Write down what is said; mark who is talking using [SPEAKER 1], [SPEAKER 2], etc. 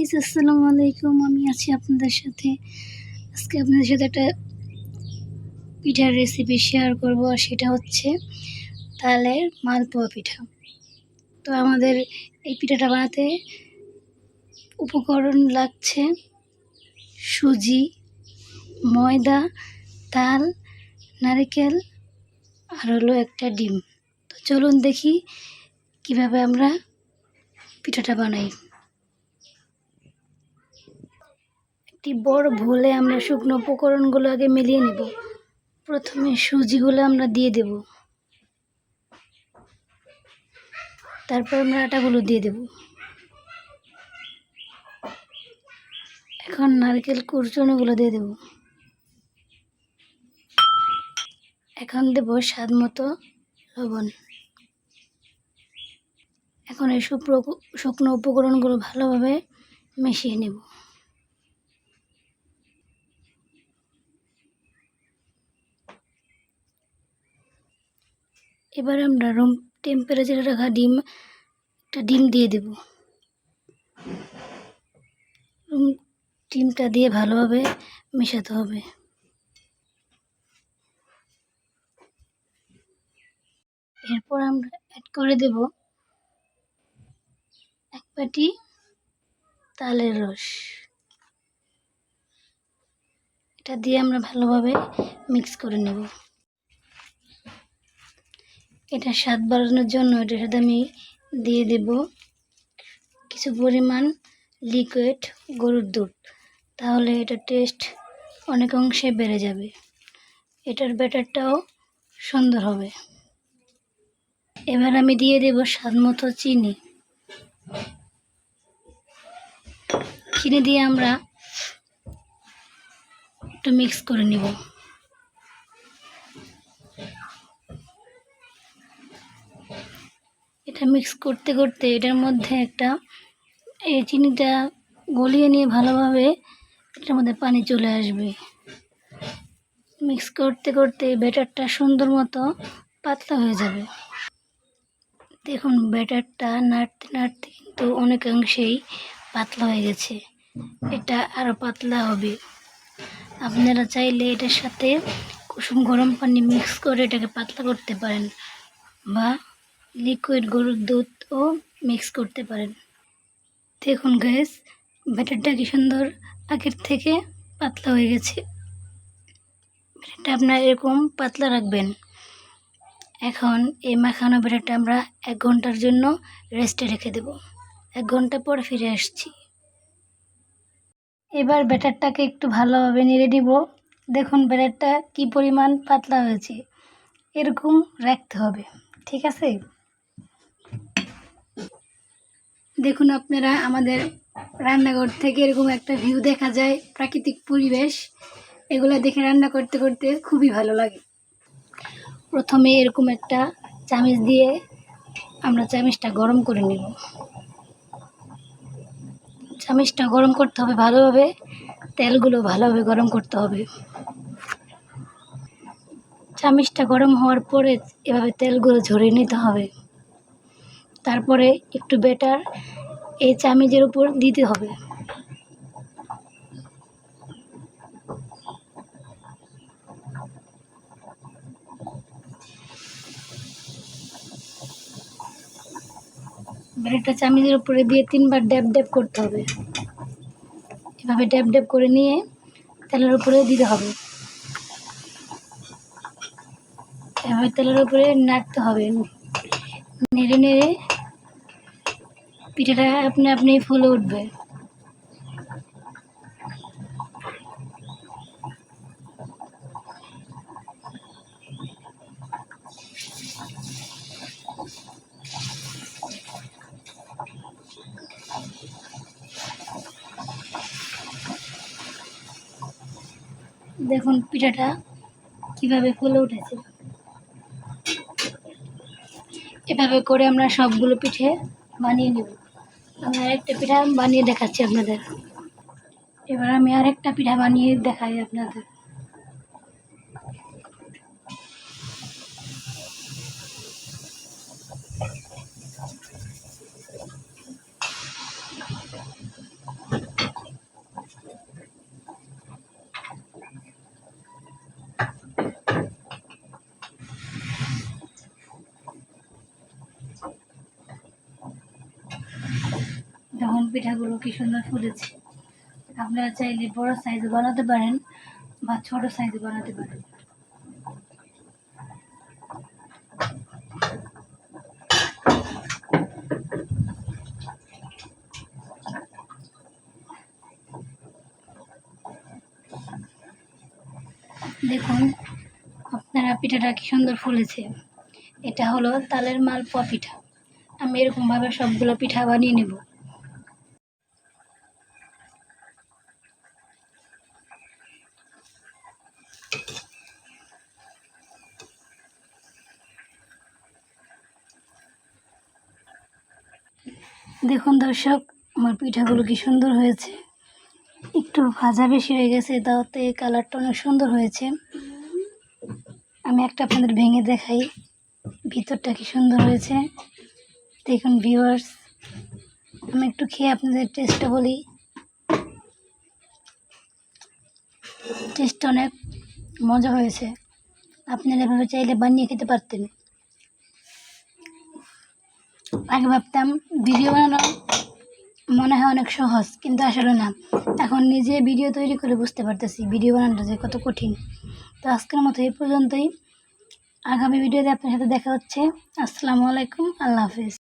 [SPEAKER 1] Guys আসসালামু আলাইকুম। আমি আছি আপনাদের সাথে। আজকে আপনাদের সাথে একটা পিঠার রেসিপি শেয়ার করব, আর সেটা হচ্ছে তালের মালপোয়া পিঠা। তো আমাদের এই পিঠাটা বানাতে উপকরণ লাগছে সুজি, ময়দা, তাল, নারকেল, আর হলো একটা ডিম। তো চলুন দেখি কীভাবে আমরা পিঠাটা বানাই। একটি বড় ভুলে আমরা শুকনো উপকরণগুলো আগে মিলিয়ে নেব। প্রথমে সুজিগুলো আমরা দিয়ে দেব। তারপর আমরা আটাগুলো দিয়ে দেব। এখন নারকেল কুরচুনিগুলো দিয়ে দেব। এখন দেব স্বাদ মতো লবণ। এখন এই শুকনো শুকনো উপকরণগুলো ভালোভাবে মিশিয়ে নেব। এবার আমরা রুম টেম্পারেচারে রাখা ডিম, একটা ডিম দিয়ে দেব। রুম ডিমটা দিয়ে ভালোভাবে মেশাতে হবে। এরপর আমরা অ্যাড করে দেব এক বাটি তালের রস। এটা দিয়ে আমরা ভালোভাবে মিক্স করে নেব। এটা স্বাদ বাড়ানোর জন্য এটার সাথে আমি দিয়ে দেব কিছু পরিমাণ লিকুইড গরুর দুধ। তাহলে এটার টেস্ট অনেক অংশে বেড়ে যাবে। এটার ব্যাটারটাও সুন্দর হবে। এবার আমি দিয়ে দেব স্বাদ মতো চিনি। চিনি দিয়ে আমরা একটু মিক্স করে নিব। এটা মিক্স করতে করতে এটার মধ্যে একটা, এই চিনিটা গলিয়ে নিয়ে ভালোভাবে এটার মধ্যে পানি চলে আসবে। মিক্স করতে করতে ব্যাটারটা সুন্দর মতো পাতলা হয়ে যাবে। দেখুন ব্যাটারটা নাড়তে নাড়তে কিন্তু অনেকাংশেই পাতলা হয়ে গেছে। এটা আরও পাতলা হবে। আপনারা চাইলে এটার সাথে কুসুম গরম পানি মিক্স করে এটাকে পাতলা করতে পারেন বা লিকুইড গরুর দুধও মিক্স করতে পারেন। দেখুন গ্যাস ব্যাটারটা কি সুন্দর? আগের থেকে পাতলা হয়ে গেছে। ব্যাটারটা আপনার এরকম পাতলা রাখবেন। এখন এই মাখানো ব্যাটারটা আমরা এক ঘণ্টার জন্য রেস্টে রেখে দেব। এক ঘণ্টা পর ফিরে আসছি। এবার ব্যাটারটাকে একটু ভালোভাবে নেড়ে দিব। দেখুন ব্যাটারটা কি পরিমাণ পাতলা হয়েছে। এরকম রাখতে হবে। ঠিক আছে? দেখুন আপনারা, আমাদের রান্নাঘর থেকে এরকম একটা ভিউ দেখা যায়, প্রাকৃতিক পরিবেশ। এগুলো দেখে রান্না করতে করতে খুবই ভালো লাগে। প্রথমে এরকম একটা চামিচ দিয়ে আমরা চামিচটা গরম করে নেব। চামিচটা গরম করতে হবে ভালোভাবে, তেলগুলো ভালোভাবে গরম করতে হবে। চামিচটা গরম হওয়ার পরে এভাবে তেলগুলো ঝরিয়ে নিতে হবে। তারপরে একটু বেটার এই চামিজের উপর দিতে হবে। ব্রেডটা চামিজের উপরে দিয়ে তিনবার ড্যাব ড্যাব করতে হবে। এভাবে ড্যাব ড্যাব করে নিয়ে তেলের উপরে দিতে হবে। এভাবে তেলের উপরে নাড়তে হবে। নেড়ে নেড়ে পিঠাটা আপনি আপনি ফুলে উঠবে। দেখুন পিঠাটা কীভাবে ফুলে উঠেছে। এভাবে করে আমরা সবগুলো পিঠে বানিয়ে নেব। আমি আরেকটা পিঠা বানিয়ে দেখাচ্ছি আপনাদের। এবার আমি আরেকটা পিঠা বানিয়ে দেখাই আপনাদের। পিঠাগুলো কি সুন্দর ফুলেছে। আপনারা চাইলে বড় সাইজে বানাতে পারেন বা ছোট সাইজে বানাতে পারেন। দেখুন, আপনারা পিঠাটা কি সুন্দর ফুলেছে। এটা হলো তালের মালপোয়া পিঠা। আমি এরকমভাবে সবগুলো পিঠা বানিয়ে নেব। দেখুন দর্শক, আমার পিঠাগুলো কি সুন্দর হয়েছে। একটু ভাজা বেশি হয়ে গেছে, তাতে কালারটা অনেক সুন্দর হয়েছে। আমি একটা আপনাদের ভেঙে দেখাই, ভিতরটা কি সুন্দর হয়েছে। দেখুন ভিউয়ার্স আমি একটু খেয়ে আপনাদের টেস্টটা বলি। টেস্টটা অনেক মজা হয়েছে। আপনারা এভাবে চাইলে বানিয়ে খেতে পারতেন। আগে ভাবতাম ভিডিও বানানো মনে হয় অনেক সহজ, কিন্তু আসলে না। এখন নিজে ভিডিও তৈরি করে বুঝতে পারতেছি ভিডিও বানানোটা যে কত কঠিন। তো আজকের মতো এই পর্যন্তই। আগামী ভিডিওতে আপনার সাথে দেখা হচ্ছে। আসসালামু আলাইকুম, আল্লাহ হাফিজ।